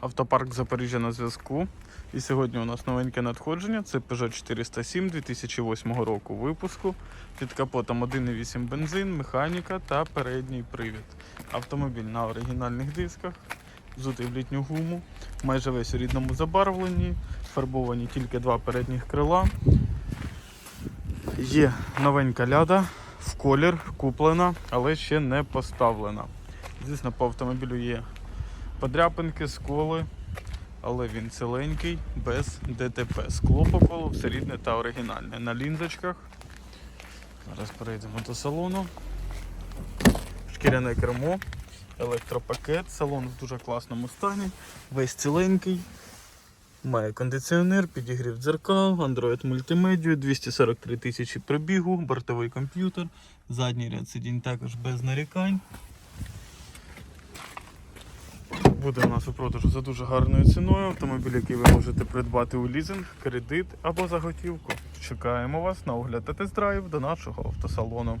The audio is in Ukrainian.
Автопарк Запоріжжя на зв'язку. І сьогодні у нас новеньке надходження. Це Peugeot 407 2008 року випуску. Під капотом 1,8 бензин, механіка та передній привід. Автомобіль на оригінальних дисках, взутий в літню гуму, майже весь у рідному забарвленні, фарбовані тільки два передніх крила. Є новенька ляда в колір, куплена, але ще не поставлена. Звісно, по автомобілю є подряпинки, сколи, але він ціленький, без ДТП. Скло по колу все рідне та оригінальне. На лінзочках. Зараз перейдемо до салону. Шкіряне кермо, електропакет, салон в дуже класному стані, весь ціленький. Має кондиціонер, підігрів дзеркал, Android мультимедію, 243 тисячі пробігу, бортовий комп'ютер, задній ряд сидінь також без нарікань. Буде у нас у продажу за дуже гарною ціною. Автомобіль, який ви можете придбати у лізинг, кредит або за готівку. Чекаємо вас на огляд та тест-драйв до нашого автосалону.